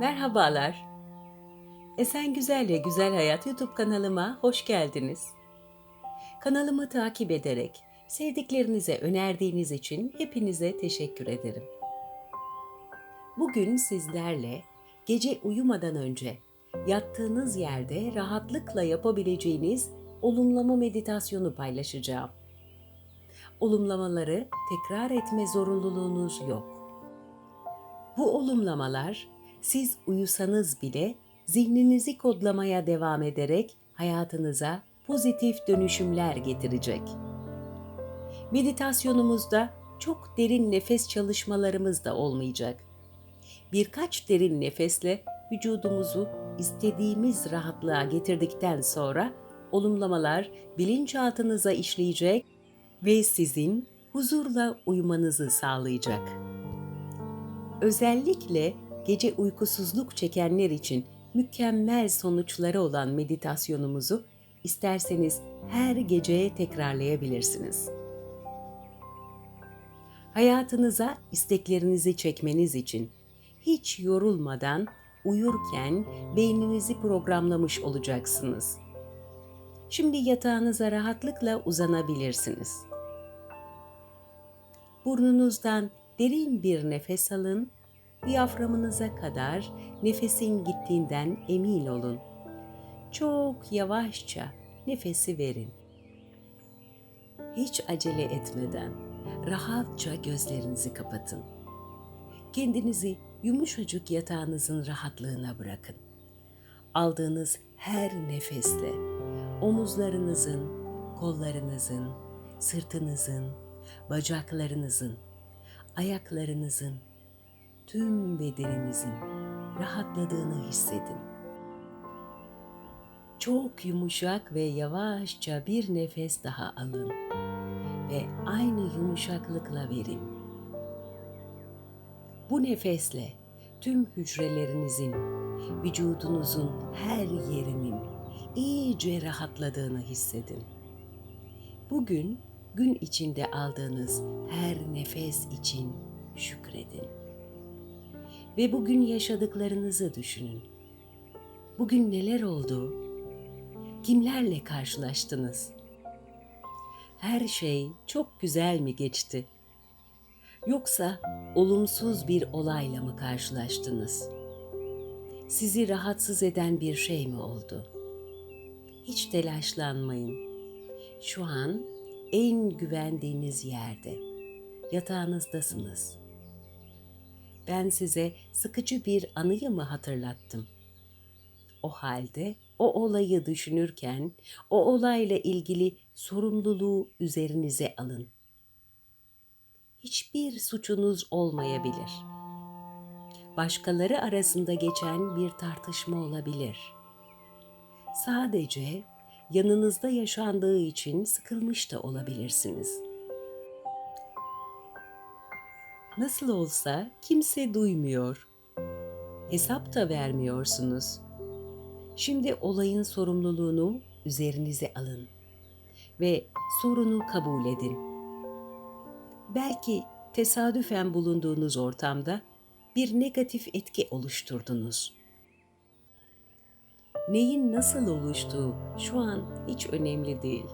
Merhabalar. Esen Güzel ve Güzel Hayat YouTube kanalıma hoş geldiniz. Kanalımı takip ederek sevdiklerinize önerdiğiniz için hepinize teşekkür ederim. Bugün sizlerle gece uyumadan önce yattığınız yerde rahatlıkla yapabileceğiniz olumlama meditasyonu paylaşacağım. Olumlamaları tekrar etme zorunluluğunuz yok. Bu olumlamalar siz uyusanız bile zihninizi kodlamaya devam ederek hayatınıza pozitif dönüşümler getirecek. Meditasyonumuzda çok derin nefes çalışmalarımız da olmayacak. Birkaç derin nefesle vücudumuzu istediğimiz rahatlığa getirdikten sonra olumlamalar bilinçaltınıza işleyecek ve sizin huzurla uyumanızı sağlayacak. Özellikle gece uykusuzluk çekenler için mükemmel sonuçları olan meditasyonumuzu isterseniz her geceye tekrarlayabilirsiniz. Hayatınıza isteklerinizi çekmeniz için hiç yorulmadan uyurken beyninizi programlamış olacaksınız. Şimdi yatağınıza rahatlıkla uzanabilirsiniz. Burnunuzdan derin bir nefes alın, diyaframınıza kadar nefesin gittiğinden emin olun. Çok yavaşça nefesi verin. Hiç acele etmeden rahatça gözlerinizi kapatın. Kendinizi yumuşacık yatağınızın rahatlığına bırakın. Aldığınız her nefesle omuzlarınızın, kollarınızın, sırtınızın, bacaklarınızın, ayaklarınızın, tüm bedeninizin rahatladığını hissedin. Çok yumuşak ve yavaşça bir nefes daha alın ve aynı yumuşaklıkla verin. Bu nefesle tüm hücrelerinizin, vücudunuzun her yerinin iyice rahatladığını hissedin. Bugün gün içinde aldığınız her nefes için şükredin. Ve bugün yaşadıklarınızı düşünün. Bugün neler oldu? Kimlerle karşılaştınız? Her şey çok güzel mi geçti? Yoksa olumsuz bir olayla mı karşılaştınız? Sizi rahatsız eden bir şey mi oldu? Hiç telaşlanmayın. Şu an en güvendiğiniz yerde, yatağınızdasınız. Ben size sıkıcı bir anıyı mı hatırlattım? O halde o olayı düşünürken o olayla ilgili sorumluluğu üzerinize alın. Hiçbir suçunuz olmayabilir. Başkaları arasında geçen bir tartışma olabilir. Sadece yanınızda yaşandığı için sıkılmış da olabilirsiniz. Nasıl olsa kimse duymuyor. Hesap da vermiyorsunuz. Şimdi olayın sorumluluğunu üzerinize alın ve sorunu kabul edin. Belki tesadüfen bulunduğunuz ortamda bir negatif etki oluşturdunuz neyin nasıl oluştuğu şu an hiç önemli değil.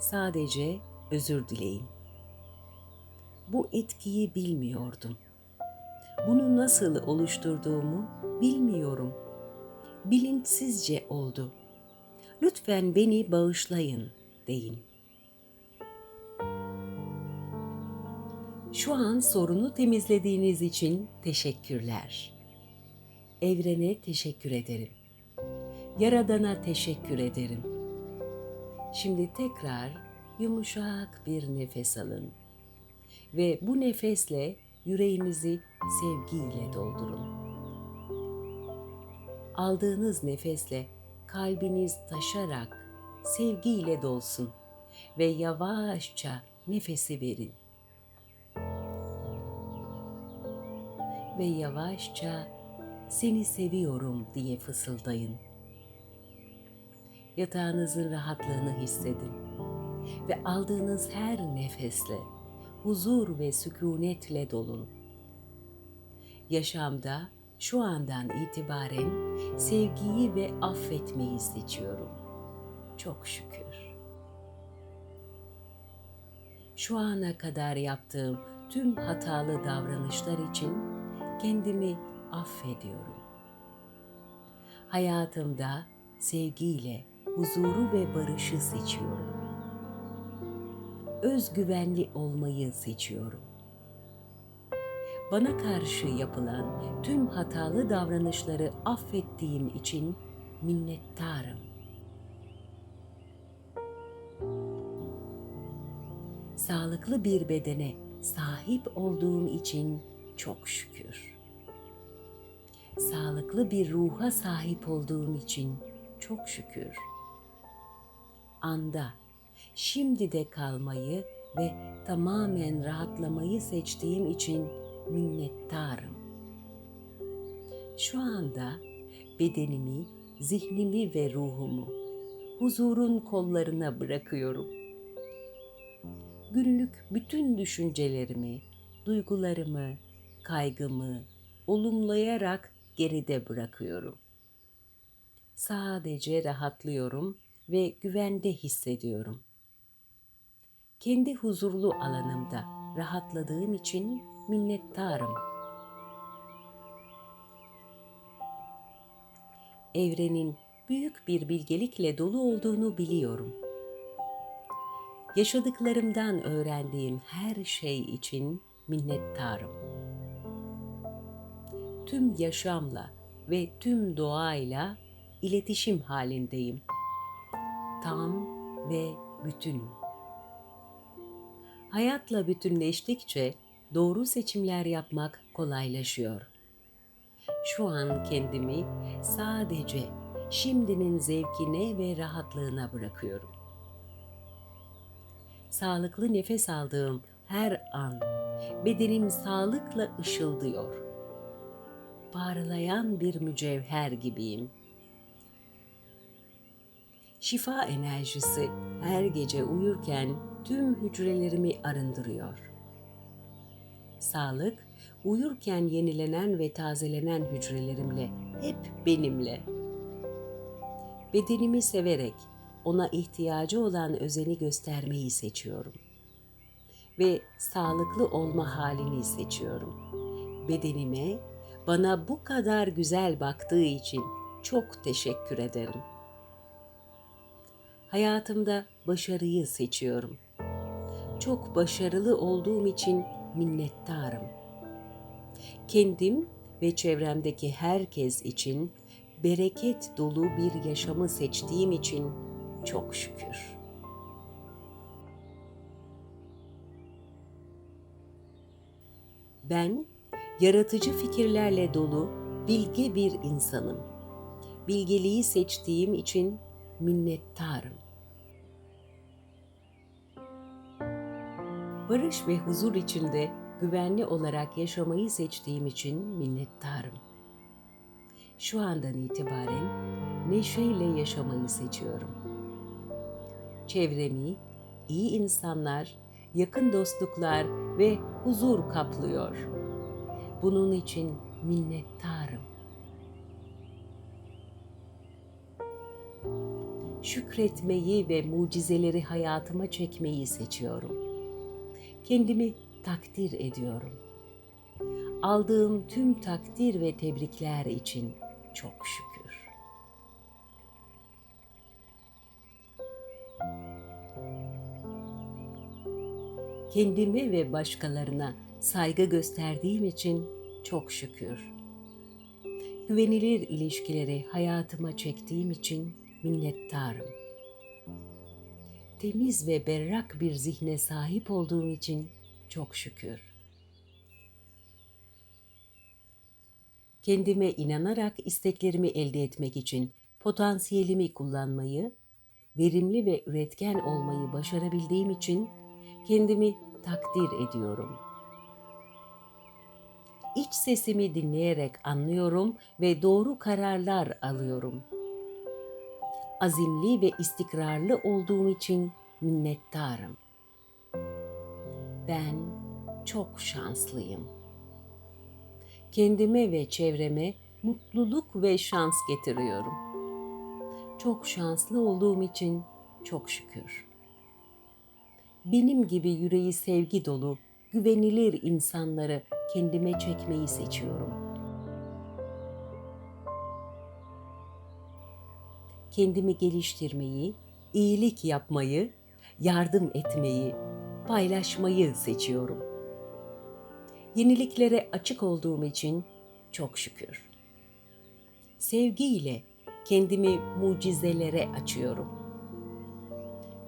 Sadece özür dileyin. Bu etkiyi bilmiyordum. Bunu nasıl oluşturduğumu bilmiyorum. Bilinçsizce oldu. Lütfen beni bağışlayın deyin. Şu an sorunu temizlediğiniz için teşekkürler. Evrene teşekkür ederim. Yaradana teşekkür ederim. Şimdi tekrar yumuşak bir nefes alın ve bu nefesle yüreğinizi sevgiyle doldurun. Aldığınız nefesle kalbiniz taşarak sevgiyle dolsun ve yavaşça nefesi verin. Ve yavaşça seni seviyorum diye fısıldayın yatağınızın rahatlığını hissedin ve aldığınız her nefesle huzur ve sükunetle dolun. Yaşamda Şu andan itibaren sevgiyi ve affetmeyi seçiyorum. Çok şükür. Şu ana kadar yaptığım tüm hatalı davranışlar için kendimi affediyorum. Hayatımda sevgiyle huzuru ve barışı seçiyorum. Özgüvenli olmayı seçiyorum. Bana karşı yapılan tüm hatalı davranışları affettiğim için minnettarım. Sağlıklı bir bedene sahip olduğum için çok şükür. Sağlıklı bir ruha sahip olduğum için çok şükür. Anda, şimdi de kalmayı ve tamamen rahatlamayı seçtiğim için minnettarım. Şu anda bedenimi, zihnimi ve ruhumu huzurun kollarına bırakıyorum. Günlük bütün düşüncelerimi, duygularımı, kaygımı olumlayarak geride bırakıyorum. Sadece rahatlıyorum ve güvende hissediyorum. Kendi huzurlu alanımda rahatladığım için minnettarım. Evrenin büyük bir bilgelikle dolu olduğunu biliyorum. Yaşadıklarımdan öğrendiğim her şey için minnettarım. Tüm yaşamla ve tüm doğayla iletişim halindeyim. Tam ve bütün. Hayatla bütünleştikçe doğru seçimler yapmak kolaylaşıyor. Şu an kendimi sadece şimdinin zevkine ve rahatlığına bırakıyorum. Sağlıklı nefes aldığım her an bedenim sağlıkla ışıldıyor. Parlayan bir mücevher gibiyim. Şifa enerjisi her gece uyurken tüm hücrelerimi arındırıyor sağlık, uyurken yenilenen ve tazelenen hücrelerimle, hep benimle. Bedenimi severek, ona ihtiyacı olan özeni göstermeyi seçiyorum. Ve sağlıklı olma halini seçiyorum. Bedenime, bana bu kadar güzel baktığı için çok teşekkür ederim. Hayatımda başarıyı seçiyorum. Çok başarılı olduğum için minnettarım. Kendim ve çevremdeki herkes için bereket dolu bir yaşamı seçtiğim için çok şükür. Ben yaratıcı fikirlerle dolu bilge bir insanım. Bilgeliği seçtiğim için minnettarım. Barış ve huzur içinde güvenli olarak yaşamayı seçtiğim için minnettarım. Şu andan itibaren neşeyle yaşamayı seçiyorum. Çevremi iyi insanlar, yakın dostluklar ve huzur kaplıyor. Bunun için minnettarım. Şükretmeyi ve mucizeleri hayatıma çekmeyi seçiyorum kendimi takdir ediyorum. Aldığım tüm takdir ve tebrikler için çok şükür. Kendime ve başkalarına saygı gösterdiğim için çok şükür. Güvenilir ilişkileri hayatıma çektiğim için minnettarım temiz ve berrak bir zihne sahip olduğum için çok şükür. Kendime inanarak isteklerimi elde etmek için potansiyelimi kullanmayı, verimli ve üretken olmayı başarabildiğim için kendimi takdir ediyorum. İç sesimi dinleyerek anlıyorum ve doğru kararlar alıyorum.'' Azimli ve istikrarlı olduğum için minnettarım. Ben çok şanslıyım. kendime ve çevreme mutluluk ve şans getiriyorum. Çok şanslı olduğum için çok şükür. Benim gibi yüreği sevgi dolu, güvenilir insanları kendime çekmeyi seçiyorum. Kendimi geliştirmeyi, iyilik yapmayı, yardım etmeyi, paylaşmayı seçiyorum. Yeniliklere açık olduğum için çok şükür. Sevgiyle kendimi mucizelere açıyorum.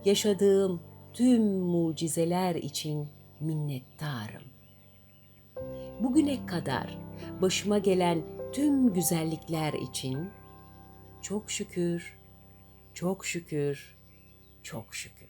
Yaşadığım tüm mucizeler için minnettarım. Bugüne kadar başıma gelen tüm güzellikler için çok şükür, çok şükür, çok şükür.